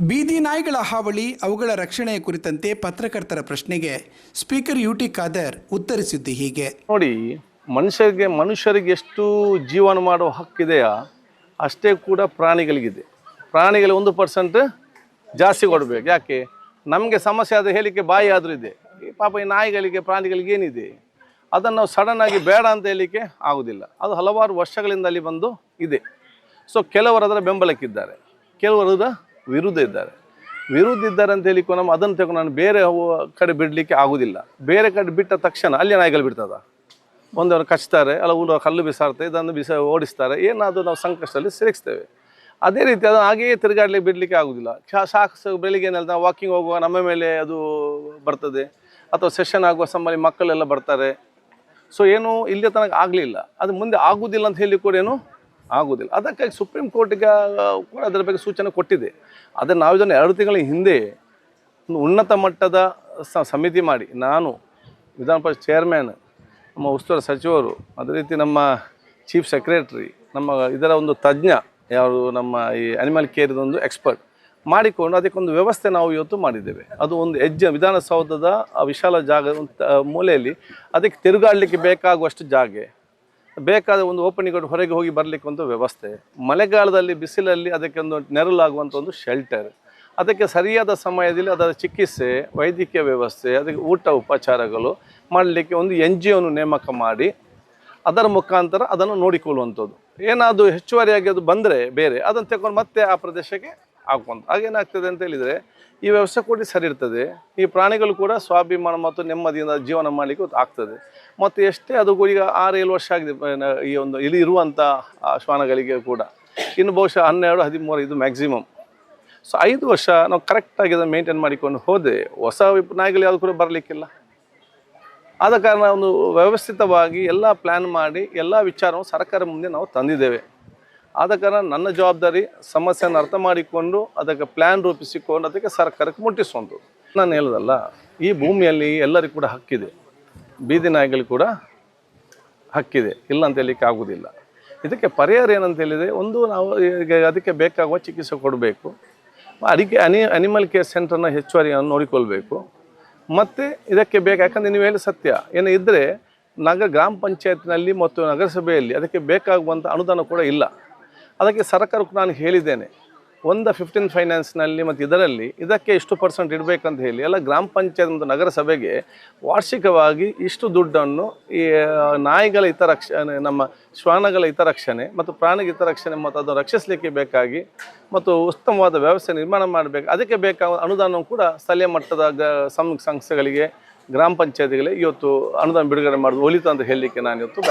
ಬೀದಿ ನಾಯಿಗಳ ಹಾವಳಿ, ಅವುಗಳ ರಕ್ಷಣೆಯ ಕುರಿತಂತೆ ಪತ್ರಕರ್ತರ ಪ್ರಶ್ನೆಗೆ ಸ್ಪೀಕರ್ ಯು ಟಿ ಖಾದರ್ ಉತ್ತರಿಸಿದ್ದು ಹೀಗೆ. ನೋಡಿ, ಮನುಷ್ಯರಿಗೆ ಮನುಷ್ಯರಿಗೆ ಎಷ್ಟು ಜೀವನ ಮಾಡುವ ಹಕ್ಕಿದೆಯಾ ಅಷ್ಟೇ ಕೂಡ ಪ್ರಾಣಿಗಳಿಗಿದೆ. ಪ್ರಾಣಿಗಳು ಒಂದು ಪರ್ಸೆಂಟ್ ಜಾಸ್ತಿ ಕೊಡಬೇಕು. ಯಾಕೆ? ನಮಗೆ ಸಮಸ್ಯೆ ಆದ ಹೇಳಿಕೆ ಬಾಯಿ ಆದರೂ ಇದೆ. ಈ ಪಾಪ ಈ ನಾಯಿಗಳಿಗೆ, ಪ್ರಾಣಿಗಳಿಗೆ ಏನಿದೆ? ಅದನ್ನು ನಾವು ಆಗಿ ಬೇಡ ಅಂತ ಹೇಳಲಿಕ್ಕೆ ಆಗುವುದಿಲ್ಲ ಅದು ಹಲವಾರು ವರ್ಷಗಳಿಂದ ಅಲ್ಲಿ ಬಂದು ಇದೆ. ಸೊ ಕೆಲವರು ಅದರ ಬೆಂಬಲಕ್ಕಿದ್ದಾರೆ. ಕೆಲವರು ಅದರ ವಿರುದ್ಧ ಇದ್ದಾರೆ. ವಿರುದ್ಧ ಇದ್ದಾರೆ ಅಂತ ಹೇಳಿಕೊ ನಮ್ಮ ಅದನ್ನು ತಗೊಂಡು ನಾನು ಬೇರೆ ಕಡೆ ಬಿಡಲಿಕ್ಕೆ ಆಗುದಿಲ್ಲ. ಬೇರೆ ಕಡೆ ಬಿಟ್ಟ ತಕ್ಷಣ ಅಲ್ಲಿ ನಾಯಿಗಳು ಬಿಡ್ತದ? ಒಂದವರು ಕಚ್ತಾರೆ, ಅಲ್ಲ ಊರ ಕಲ್ಲು ಬಿಸಾಡ್ತಾರೆ, ಇದನ್ನು ಬಿಸ, ಓಡಿಸ್ತಾರೆ, ಏನಾದರೂ ನಾವು ಸಂಕಷ್ಟದಲ್ಲಿ ಸೇರಿಸ್ತೇವೆ ಅದೇ ರೀತಿ ಅದನ್ನು ಹಾಗೆಯೇ ತಿರುಗಾಡ್ಲಿಕ್ಕೆ ಬಿಡಲಿಕ್ಕೆ ಆಗುದಿಲ್ಲ. ಸಾಕು ಬೆಳಿಗ್ಗೆ ನಾವು ವಾಕಿಂಗ್ ಹೋಗುವ ನಮ್ಮ ಮೇಲೆ ಅದು ಬರ್ತದೆ. ಅಥವಾ ಸೆಷನ್ ಆಗುವ ಸಮಯ ಮಕ್ಕಳೆಲ್ಲ ಬರ್ತಾರೆ. ಸೊ ಏನು ಇಲ್ಲಿ ತನಕ ಆಗಲಿಲ್ಲ. ಅದು ಮುಂದೆ ಆಗುವುದಿಲ್ಲ ಅಂತ ಹೇಳಿ ಕೂಡ ಏನು ಆಗುವುದಿಲ್ಲ. ಅದಕ್ಕಾಗಿ ಸುಪ್ರೀಂ ಕೋರ್ಟಿಗೆ ಕೂಡ ಅದರ ಬಗ್ಗೆ ಸೂಚನೆ ಕೊಟ್ಟಿದೆ. ಆದರೆ ನಾವು ಇದನ್ನು ಎರಡು ತಿಂಗಳ ಹಿಂದೆ ಒಂದು ಉನ್ನತ ಮಟ್ಟದ ಸಮಿತಿ ಮಾಡಿ, ನಾನು ವಿಧಾನ ಪರಿಷತ್ ಚೇರ್ಮ್ಯಾನ್ ನಮ್ಮ ಉಸ್ತುವಾರಿ ಸಚಿವರು, ಅದೇ ರೀತಿ ನಮ್ಮ ಚೀಫ್ ಸೆಕ್ರೆಟ್ರಿ ನಮ್ಮ ಇದರ ಒಂದು ತಜ್ಞ, ಯಾರು ನಮ್ಮ ಈ ಅನಿಮಲ್ ಕೇರಿದೊಂದು ಎಕ್ಸ್ಪರ್ಟ್ ಮಾಡಿಕೊಂಡು ಅದಕ್ಕೊಂದು ವ್ಯವಸ್ಥೆ ನಾವು ಇವತ್ತು ಮಾಡಿದ್ದೇವೆ. ಅದು ಒಂದು ಹೆಜ್ಜೆ ವಿಧಾನಸೌಧದ ವಿಶಾಲ ಜಾಗ ಮೂಲೆಯಲ್ಲಿ ಅದಕ್ಕೆ ತಿರುಗಾಡಲಿಕ್ಕೆ ಬೇಕಾಗುವಷ್ಟು ಜಾಗೆ. ಬೇಕಾದ ಒಂದು ಓಪನಿಂಗ್ ಹೊರಗೆ ಹೋಗಿ ಬರಲಿಕ್ಕೆ ಒಂದು ವ್ಯವಸ್ಥೆ. ಮಳೆಗಾಲದಲ್ಲಿ ಬಿಸಿಲಲ್ಲಿ ಅದಕ್ಕೆ ಒಂದು ನೆರಳಾಗುವಂಥ ಒಂದು ಶೆಲ್ಟರ್ ಅದಕ್ಕೆ ಸರಿಯಾದ ಸಮಯದಲ್ಲಿ ಅದರ ಚಿಕಿತ್ಸೆ, ವೈದ್ಯಕೀಯ ವ್ಯವಸ್ಥೆ, ಅದಕ್ಕೆ ಊಟ ಉಪಚಾರಗಳು ಮಾಡಲಿಕ್ಕೆ ಒಂದು ಎನ್ ಜಿ ಒನ್ನು ನೇಮಕ ಮಾಡಿ ಅದರ ಮುಖಾಂತರ ಅದನ್ನು ನೋಡಿಕೊಳ್ಳುವಂಥದ್ದು. ಏನಾದರೂ ಹೆಚ್ಚುವರಿಯಾಗಿ ಅದು ಬಂದರೆ ಬೇರೆ, ಅದನ್ನು ತಗೊಂಡು ಮತ್ತೆ ಆ ಪ್ರದೇಶಕ್ಕೆ ಹಾಕುವಂಥ ಆಗೇನಾಗ್ತದೆ ಅಂತ ಹೇಳಿದರೆ, ಈ ವ್ಯವಸ್ಥೆ ಕೂಡ ಸರಿ ಇರ್ತದೆ. ಈ ಪ್ರಾಣಿಗಳು ಕೂಡ ಸ್ವಾಭಿಮಾನ ಮತ್ತು ನೆಮ್ಮದಿಯಿಂದ ಜೀವನ ಮಾಡಲಿಕ್ಕೆ ಆಗ್ತದೆ. ಮತ್ತು ಎಷ್ಟೇ ಅದು ಈಗ ಆರು ಏಳು ವರ್ಷ ಆಗಿದೆ ಈ ಒಂದು ಇಲ್ಲಿ ಇರುವಂಥ ಶ್ವಾನಗಳಿಗೆ ಕೂಡ. ಇನ್ನು ಬಹುಶಃ ಹನ್ನೆರಡು, ಹದಿಮೂರು ಇದು ಮ್ಯಾಕ್ಸಿಮಮ್ ಸೊ ಐದು ವರ್ಷ ನಾವು ಕರೆಕ್ಟಾಗಿ ಅದನ್ನು ಮೇಂಟೈನ್ ಮಾಡಿಕೊಂಡು ಹೋದೆ ಹೊಸ ನಾಯಿಗಳು ಯಾವುದು ಕೂಡ ಬರಲಿಕ್ಕಿಲ್ಲ. ಆದ ಕಾರಣ ಒಂದು ವ್ಯವಸ್ಥಿತವಾಗಿ ಎಲ್ಲ ಪ್ಲ್ಯಾನ್ ಮಾಡಿ, ಎಲ್ಲ ವಿಚಾರವನ್ನು ಸರ್ಕಾರ ಮುಂದೆ ನಾವು ತಂದಿದ್ದೇವೆ. ಆದ ಕಾರಣ ನನ್ನ ಜವಾಬ್ದಾರಿ ಸಮಸ್ಯೆಯನ್ನು ಅರ್ಥ ಮಾಡಿಕೊಂಡು ಅದಕ್ಕೆ ಪ್ಲ್ಯಾನ್ ರೂಪಿಸಿಕೊಂಡು ಅದಕ್ಕೆ ಸರ್ಕಾರಕ್ಕೆ ಮುಟ್ಟಿಸುವಂಥದ್ದು ನಾನು ಹೇಳೋದಲ್ಲ, ಈ ಭೂಮಿಯಲ್ಲಿ ಎಲ್ಲರಿಗೂ ಕೂಡ ಹಕ್ಕಿದೆ. ಬೀದಿ ನಾಯಿಗಳು ಕೂಡ ಹಕ್ಕಿದೆ. ಇಲ್ಲ ಅಂತ ಹೇಳಲಿಕ್ಕೆ ಆಗುವುದಿಲ್ಲ ಇದಕ್ಕೆ ಪರಿಹಾರ ಏನಂತ ಹೇಳಿದರೆ, ಒಂದು ನಾವು ಈಗ ಅದಕ್ಕೆ ಬೇಕಾಗುವ ಚಿಕಿತ್ಸೆ ಕೊಡಬೇಕು. ಅಡಿಕೆ ಅನಿ ಅನಿಮಲ್ ಕೇರ್ ಸೆಂಟರ್ನ ಹೆಚ್ಚುವರಿಯನ್ನು ನೋಡಿಕೊಳ್ಬೇಕು. ಮತ್ತು ಇದಕ್ಕೆ ಬೇಕು, ಯಾಕಂದರೆ ನೀವು ಹೇಳಿ ಸತ್ಯ. ಏನು ಇದ್ದರೆ ನಗರ ಗ್ರಾಮ ಪಂಚಾಯತ್ನಲ್ಲಿ ಮತ್ತು ನಗರಸಭೆಯಲ್ಲಿ ಅದಕ್ಕೆ ಬೇಕಾಗುವಂಥ ಅನುದಾನ ಕೂಡ ಇಲ್ಲ. ಅದಕ್ಕೆ ಸರ್ಕಾರಕ್ಕೆ ನಾನು ಹೇಳಿದ್ದೇನೆ, ಒಂದು ಫಿಫ್ಟೀನ್ ಫೈನಾನ್ಸ್ನಲ್ಲಿ ಮತ್ತು ಇದರಲ್ಲಿ ಇದಕ್ಕೆ ಇಷ್ಟು ಪರ್ಸೆಂಟ್ ಇಡಬೇಕಂತ ಹೇಳಿ, ಎಲ್ಲ ಗ್ರಾಮ ಪಂಚಾಯತ್ ಮತ್ತು ನಗರಸಭೆಗೆ ವಾರ್ಷಿಕವಾಗಿ ಇಷ್ಟು ದುಡ್ಡನ್ನು ಈ ನಾಯಿಗಳ ಹಿತರಕ್ಷಣೆ ನಮ್ಮ ಶ್ವಾನಗಳ ಹಿತರಕ್ಷಣೆ ಮತ್ತು ಪ್ರಾಣಿಗಳ ಹಿತರಕ್ಷಣೆ ಮತ್ತು ಅದನ್ನು ರಕ್ಷಿಸಲಿಕ್ಕೆ ಬೇಕಾಗಿ ಮತ್ತು ಉತ್ತಮವಾದ ವ್ಯವಸ್ಥೆ ನಿರ್ಮಾಣ ಮಾಡಬೇಕು, ಅದಕ್ಕೆ ಬೇಕಾದ ಅನುದಾನ ಕೂಡ ಸ್ಥಳೀಯ ಮಟ್ಟದ ಗ ಸಂಸ್ಥೆಗಳಿಗೆ, ಗ್ರಾಮ ಪಂಚಾಯತಿಗಳಿಗೆ ಇವತ್ತು ಅನುದಾನ ಬಿಡುಗಡೆ ಮಾಡೋದು ಒಲಿತು ಅಂತ ಹೇಳಲಿಕ್ಕೆ ನಾನು ಇವತ್ತು